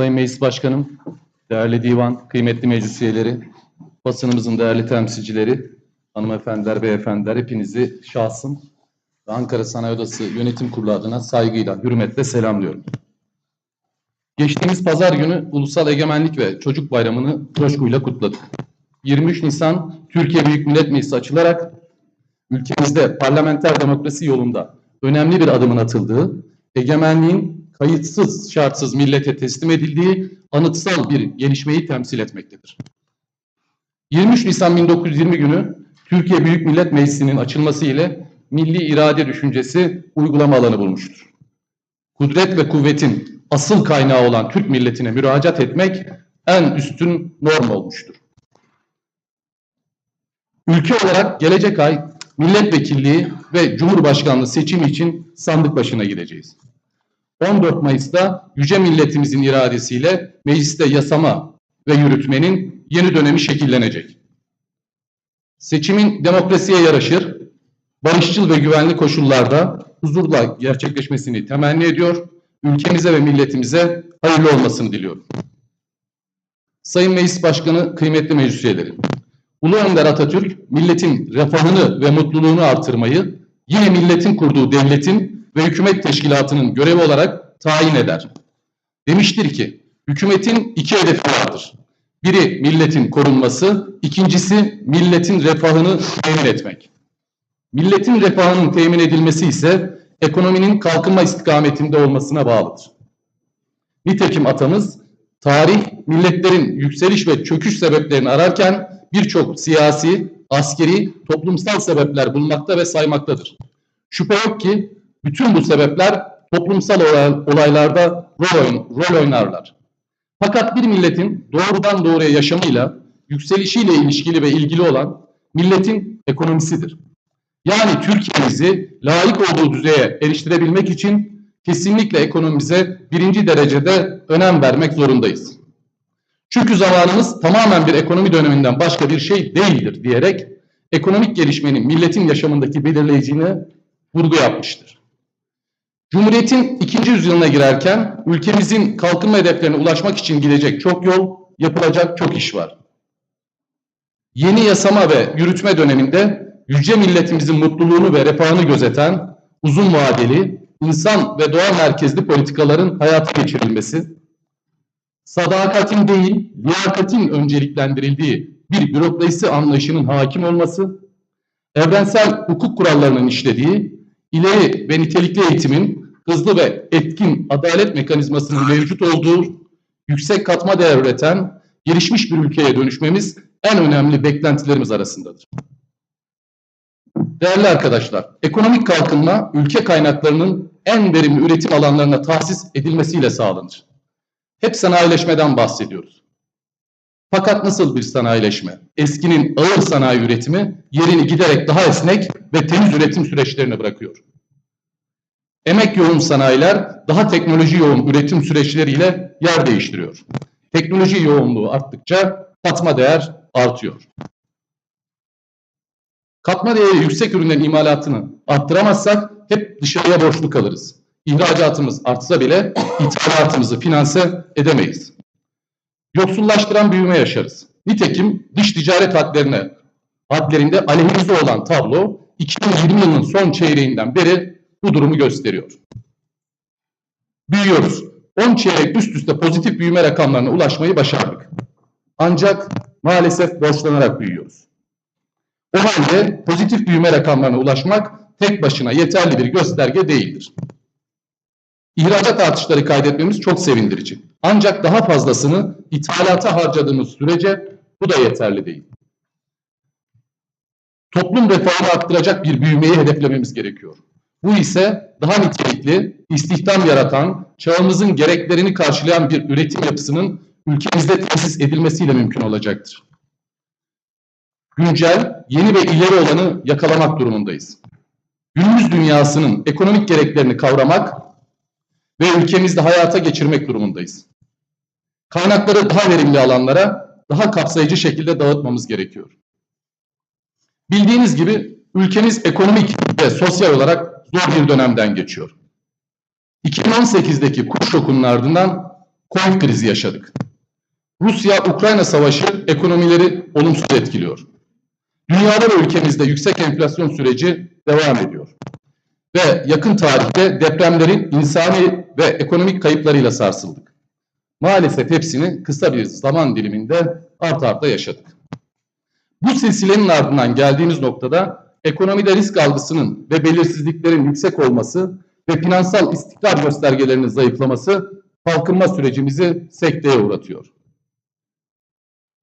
Sayın Meclis Başkanım, değerli divan, kıymetli meclis üyeleri, basınımızın değerli temsilcileri, hanımefendiler, beyefendiler, hepinizi şahsım ve Ankara Sanayi Odası Yönetim Kurulu adına saygıyla, hürmetle selamlıyorum. Geçtiğimiz pazar günü Ulusal Egemenlik ve Çocuk Bayramı'nı coşkuyla kutladık. 23 Nisan Türkiye Büyük Millet Meclisi açılarak ülkemizde parlamenter demokrasi yolunda önemli bir adımın atıldığı, egemenliğin kayıtsız şartsız millete teslim edildiği anıtsal bir gelişmeyi temsil etmektedir. 23 Nisan 1920 günü Türkiye Büyük Millet Meclisi'nin açılması ile milli irade düşüncesi uygulama alanı bulmuştur. Kudret ve kuvvetin asıl kaynağı olan Türk milletine müracaat etmek en üstün norm olmuştur. Ülke olarak gelecek ay milletvekilliği ve cumhurbaşkanlığı seçimi için sandık başına gideceğiz. 14 Mayıs'ta yüce milletimizin iradesiyle mecliste yasama ve yürütmenin yeni dönemi şekillenecek. Seçimin demokrasiye yaraşır, barışçıl ve güvenli koşullarda huzurla gerçekleşmesini temenni ediyor, ülkemize ve milletimize hayırlı olmasını diliyorum. Sayın Meclis Başkanı, kıymetli meclis üyeleri, Ulu Önder Atatürk, milletin refahını ve mutluluğunu artırmayı yine milletin kurduğu devletin ve hükümet teşkilatının görevi olarak tayin eder. Demiştir ki, hükümetin iki hedefi vardır. Biri milletin korunması, ikincisi milletin refahını temin etmek. Milletin refahının temin edilmesi ise ekonominin kalkınma istikametinde olmasına bağlıdır. Nitekim atamız tarih milletlerin yükseliş ve çöküş sebeplerini ararken birçok siyasi, askeri, toplumsal sebepler bulmakta ve saymaktadır. Şüphe yok ki bütün bu sebepler toplumsal olaylarda rol, oyun, rol oynarlar. Fakat bir milletin doğrudan doğruya yaşamıyla, yükselişiyle ilişkili ve ilgili olan milletin ekonomisidir. Yani Türkiye'mizi layık olduğu düzeye eriştirebilmek için kesinlikle ekonomimize birinci derecede önem vermek zorundayız. Çünkü zamanımız tamamen bir ekonomi döneminden başka bir şey değildir diyerek ekonomik gelişmenin milletin yaşamındaki belirleyicine vurgu yapmıştır. Cumhuriyetin ikinci yüzyılına girerken ülkemizin kalkınma hedeflerine ulaşmak için gidecek çok yol, yapılacak çok iş var. Yeni yasama ve yürütme döneminde yüce milletimizin mutluluğunu ve refahını gözeten uzun vadeli, insan ve doğa merkezli politikaların hayata geçirilmesi, sadakatin değil, liyakatin önceliklendirildiği bir bürokrasi anlayışının hakim olması, evrensel hukuk kurallarının işlediği, ileri ve nitelikli eğitimin hızlı ve etkin adalet mekanizmasının mevcut olduğu, yüksek katma değer üreten, gelişmiş bir ülkeye dönüşmemiz en önemli beklentilerimiz arasındadır. Değerli arkadaşlar, ekonomik kalkınma ülke kaynaklarının en verimli üretim alanlarına tahsis edilmesiyle sağlanır. Hep sanayileşmeden bahsediyoruz. Fakat nasıl bir sanayileşme? Eskinin ağır sanayi üretimi yerini giderek daha esnek ve temiz üretim süreçlerine bırakıyor. Emek yoğun sanayiler daha teknoloji yoğun üretim süreçleriyle yer değiştiriyor. Teknoloji yoğunluğu arttıkça katma değer artıyor. Katma değeri yüksek ürünlerin imalatını arttıramazsak hep dışarıya borçlu kalırız. İhracatımız artsa bile ithalatımızı finanse edemeyiz. Yoksullaştıran büyüme yaşarız. Nitekim dış ticaret hadlerine hadlerinde aleyhimizde olan tablo 2020 yılının son çeyreğinden beri bu durumu gösteriyor. Büyüyoruz. 10 çeyrek üst üste pozitif büyüme rakamlarına ulaşmayı başardık. Ancak maalesef borçlanarak büyüyoruz. O halde pozitif büyüme rakamlarına ulaşmak tek başına yeterli bir gösterge değildir. İhracat artışları kaydetmemiz çok sevindirici. Ancak daha fazlasını ithalata harcadığımız sürece bu da yeterli değil. Toplum refahını arttıracak bir büyümeyi hedeflememiz gerekiyor. Bu ise daha nitelikli, istihdam yaratan, çağımızın gereklerini karşılayan bir üretim yapısının ülkemizde tesis edilmesiyle mümkün olacaktır. Güncel, yeni ve ileri olanı yakalamak durumundayız. Günümüz dünyasının ekonomik gereklerini kavramak ve ülkemizde hayata geçirmek durumundayız. Kaynakları daha verimli alanlara daha kapsayıcı şekilde dağıtmamız gerekiyor. Bildiğiniz gibi ülkemiz ekonomik ve sosyal olarak zor bir dönemden geçiyor. 2018'deki kur şokunun ardından Covid krizi yaşadık. Rusya-Ukrayna savaşı ekonomileri olumsuz etkiliyor. Dünyada ve ülkemizde yüksek enflasyon süreci devam ediyor. Ve yakın tarihte depremlerin insani ve ekonomik kayıplarıyla sarsıldık. Maalesef hepsini kısa bir zaman diliminde art arda yaşadık. Bu silsilenin ardından geldiğimiz noktada ekonomide risk algısının ve belirsizliklerin yüksek olması ve finansal istikrar göstergelerinin zayıflaması kalkınma sürecimizi sekteye uğratıyor.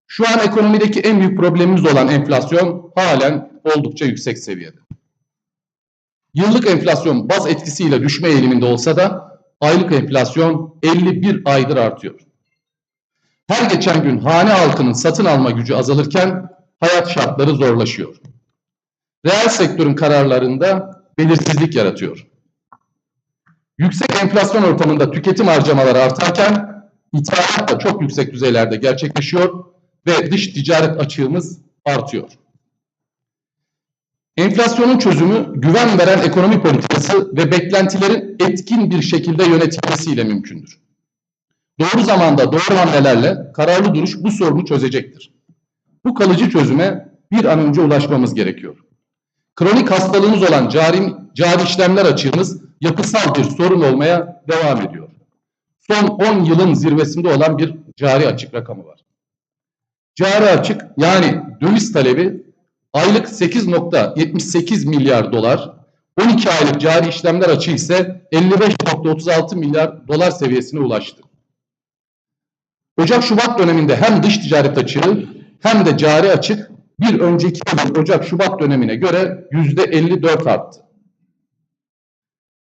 Şu an ekonomideki en büyük problemimiz olan enflasyon halen oldukça yüksek seviyede. Yıllık enflasyon baz etkisiyle düşme eğiliminde olsa da aylık enflasyon 51 aydır artıyor. Her geçen gün hane halkının satın alma gücü azalırken hayat şartları zorlaşıyor. Reel sektörün kararlarında belirsizlik yaratıyor. Yüksek enflasyon ortamında tüketim harcamaları artarken ithalat da çok yüksek düzeylerde gerçekleşiyor ve dış ticaret açığımız artıyor. Enflasyonun çözümü güven veren ekonomi politikası ve beklentilerin etkin bir şekilde yönetilmesiyle mümkündür. Doğru zamanda doğru hamlelerle kararlı duruş bu sorunu çözecektir. Bu kalıcı çözüme bir an önce ulaşmamız gerekiyor. Kronik hastalığımız olan cari, cari işlemler açığımız yapısal bir sorun olmaya devam ediyor. Son 10 yılın zirvesinde olan bir cari açık rakamı var. Cari açık yani döviz talebi aylık 8.78 milyar dolar, 12 aylık cari işlemler açığı ise 55.36 milyar dolar seviyesine ulaştı. Ocak-Şubat döneminde hem dış ticaret açığı hem de cari açık bir önceki yılın Ocak-Şubat dönemine göre yüzde 54 arttı.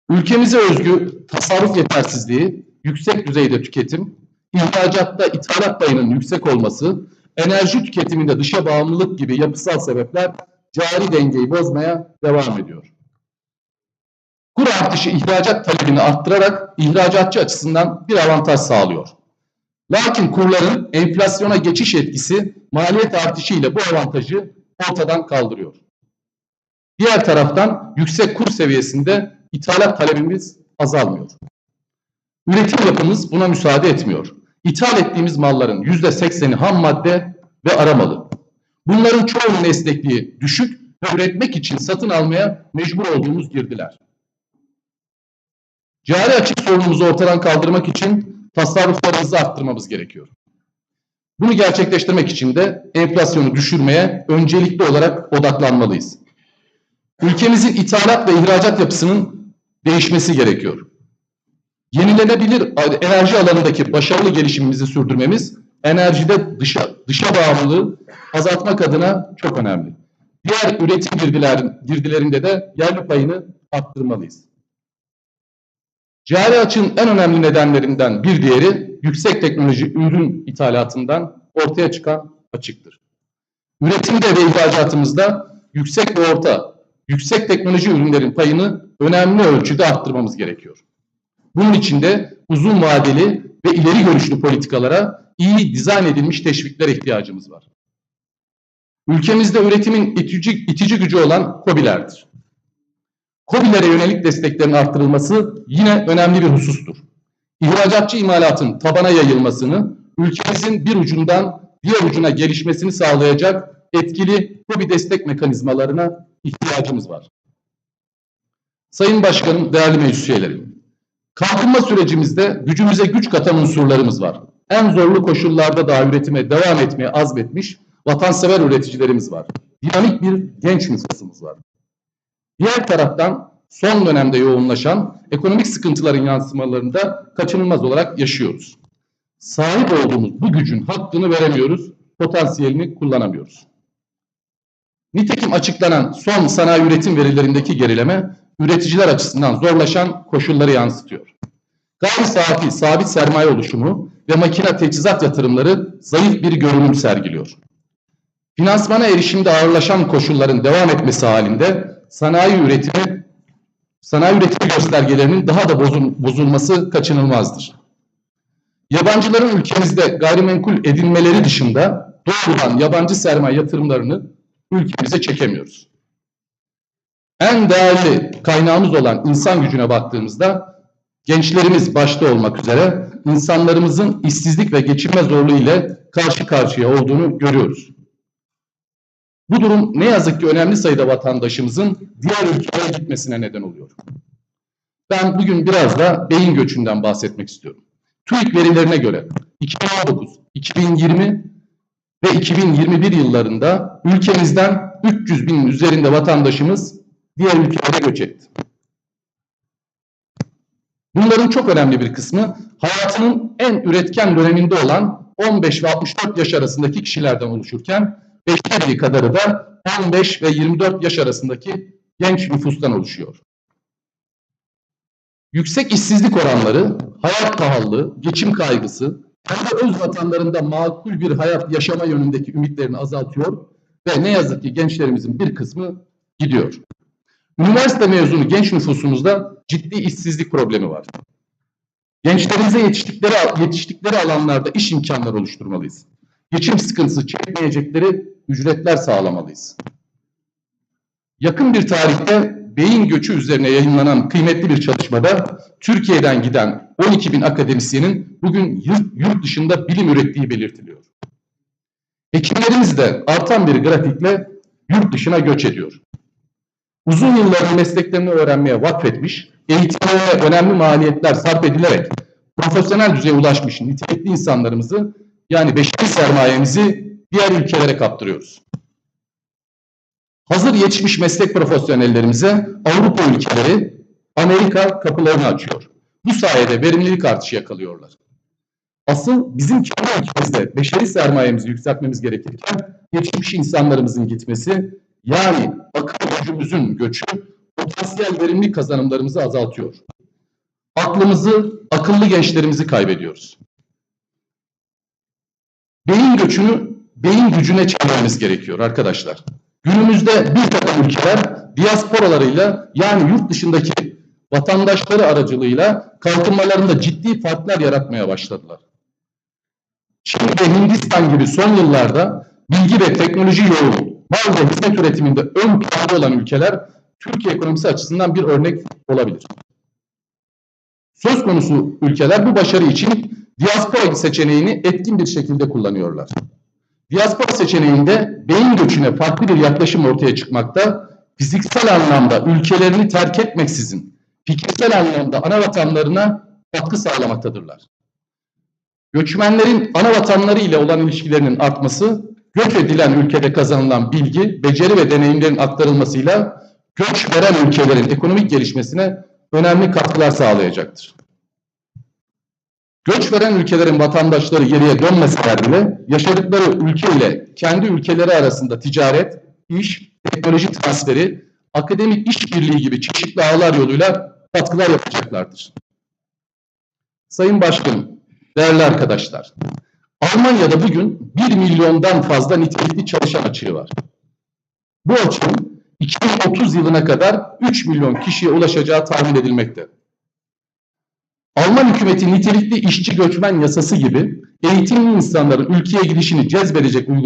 Ülkemize özgü tasarruf yetersizliği, yüksek düzeyde tüketim, ihracatta ithalat payının yüksek olması, enerji tüketiminde dışa bağımlılık gibi yapısal sebepler cari dengeyi bozmaya devam ediyor. Kur artışı ihracat talebini arttırarak ihracatçı açısından bir avantaj sağlıyor. Lakin kurların enflasyona geçiş etkisi maliyet artışı ile bu avantajı ortadan kaldırıyor. Diğer taraftan yüksek kur seviyesinde ithalat talebimiz azalmıyor. Üretim yapımız buna müsaade etmiyor. İthal ettiğimiz malların yüzde sekseni ham madde ve aramalı. Bunların çoğunun esnekliği düşük ve üretmek için satın almaya mecbur olduğumuz girdiler. Cari açık sorunumuzu ortadan kaldırmak için tasarruflarımızı arttırmamız gerekiyor. Bunu gerçekleştirmek için de enflasyonu düşürmeye öncelikli olarak odaklanmalıyız. Ülkemizin ithalat ve ihracat yapısının değişmesi gerekiyor. Yenilenebilir enerji alanındaki başarılı gelişimimizi sürdürmemiz enerjide dışa, dışa bağımlılığı azaltmak adına çok önemli. Diğer üretim girdiler, girdilerinde de yerli payını arttırmalıyız. Cari açığın en önemli nedenlerinden bir diğeri yüksek teknoloji ürün ithalatından ortaya çıkan açıktır. Üretimde ve ihracatımızda yüksek ve orta, yüksek teknoloji ürünlerin payını önemli ölçüde arttırmamız gerekiyor. Bunun için de uzun vadeli ve ileri görüşlü politikalara iyi dizayn edilmiş teşviklere ihtiyacımız var. Ülkemizde üretimin itici, itici gücü olan COBİ'lerdir. COBİ'lere yönelik desteklerin arttırılması yine önemli bir husustur. İhracatçı imalatın tabana yayılmasını, ülkemizin bir ucundan diğer ucuna gelişmesini sağlayacak etkili COBİ destek mekanizmalarına ihtiyacımız var. Sayın Başkanım, değerli meclis üyeleri, kalkınma sürecimizde gücümüze güç katan unsurlarımız var. En zorlu koşullarda daha üretime devam etmeye azmetmiş vatansever üreticilerimiz var. Dinamik bir genç nüfusumuz var. Diğer taraftan son dönemde yoğunlaşan ekonomik sıkıntıların yansımalarını da kaçınılmaz olarak yaşıyoruz. Sahip olduğumuz bu gücün hakkını veremiyoruz, potansiyelini kullanamıyoruz. Nitekim açıklanan son sanayi üretim verilerindeki gerileme üreticiler açısından zorlaşan koşulları yansıtıyor. Gayri saati sabit sermaye oluşumu ve makine teçhizat yatırımları zayıf bir görünüm sergiliyor. Finansmana erişimde ağırlaşan koşulların devam etmesi halinde sanayi üretimi sanayi üretimi göstergelerinin daha da bozul, bozulması kaçınılmazdır. Yabancıların ülkemizde gayrimenkul edinmeleri dışında doğrudan yabancı sermaye yatırımlarını ülkemize çekemiyoruz. En değerli kaynağımız olan insan gücüne baktığımızda gençlerimiz başta olmak üzere insanlarımızın işsizlik ve geçinme zorluğu ile karşı karşıya olduğunu görüyoruz. Bu durum ne yazık ki önemli sayıda vatandaşımızın diğer ülkelere gitmesine neden oluyor. Ben bugün biraz da beyin göçünden bahsetmek istiyorum. TÜİK verilerine göre 2019, 2020 ve 2021 yıllarında ülkemizden 300 binin üzerinde vatandaşımız diğer ülkelere göç etti. Bunların çok önemli bir kısmı hayatının en üretken döneminde olan 15 ve 64 yaş arasındaki kişilerden oluşurken beşte biri kadarı da 15 ve 24 yaş arasındaki genç nüfustan oluşuyor. Yüksek işsizlik oranları, hayat pahalılığı, geçim kaygısı, kendi öz vatanlarında makul bir hayat yaşama yönündeki ümitlerini azaltıyor ve ne yazık ki gençlerimizin bir kısmı gidiyor. Üniversite mezunu genç nüfusumuzda ciddi işsizlik problemi var. Gençlerimize yetiştikleri, yetiştikleri alanlarda iş imkanları oluşturmalıyız. Geçim sıkıntısı çekmeyecekleri ücretler sağlamalıyız. Yakın bir tarihte beyin göçü üzerine yayınlanan kıymetli bir çalışmada Türkiye'den giden 12 bin akademisyenin bugün yurt, dışında bilim ürettiği belirtiliyor. Hekimlerimiz de artan bir grafikle yurt dışına göç ediyor. Uzun yıllarını mesleklerini öğrenmeye vakfetmiş, eğitimine önemli maliyetler sarf edilerek profesyonel düzeye ulaşmış nitelikli insanlarımızı yani beşeri sermayemizi diğer ülkelere kaptırıyoruz. Hazır yetişmiş meslek profesyonellerimize Avrupa ülkeleri, Amerika kapılarını açıyor. Bu sayede verimlilik artışı yakalıyorlar. Asıl bizim kendi ülkemizde beşeri sermayemizi yükseltmemiz gerekirken yetişmiş insanlarımızın gitmesi yani akıl gücümüzün göçü potansiyel verimlilik kazanımlarımızı azaltıyor. Aklımızı, akıllı gençlerimizi kaybediyoruz. Beyin göçünü beyin gücüne çevirmemiz gerekiyor arkadaşlar. Günümüzde bir takım ülkeler diasporalarıyla yani yurt dışındaki vatandaşları aracılığıyla kalkınmalarında ciddi farklar yaratmaya başladılar. Çin ve Hindistan gibi son yıllarda bilgi ve teknoloji yoğun, mal ve hizmet üretiminde ön planda olan ülkeler Türkiye ekonomisi açısından bir örnek olabilir. Söz konusu ülkeler bu başarı için diaspora seçeneğini etkin bir şekilde kullanıyorlar. Diaspora seçeneğinde beyin göçüne farklı bir yaklaşım ortaya çıkmakta, fiziksel anlamda ülkelerini terk etmeksizin fikirsel anlamda ana vatanlarına katkı sağlamaktadırlar. Göçmenlerin ana vatanları ile olan ilişkilerinin artması, göç edilen ülkede kazanılan bilgi, beceri ve deneyimlerin aktarılmasıyla göç veren ülkelerin ekonomik gelişmesine önemli katkılar sağlayacaktır. Göç veren ülkelerin vatandaşları geriye dönmeseler bile yaşadıkları ülke ile kendi ülkeleri arasında ticaret, iş, teknoloji transferi, akademik işbirliği gibi çeşitli ağlar yoluyla katkılar yapacaklardır. Sayın Başkanım, değerli arkadaşlar, Almanya'da bugün 1 milyondan fazla nitelikli çalışan açığı var. Bu açığın 2030 yılına kadar 3 milyon kişiye ulaşacağı tahmin edilmekte. Alman hükümeti nitelikli işçi göçmen yasası gibi eğitimli insanların ülkeye gidişini cezbedecek uygulamalar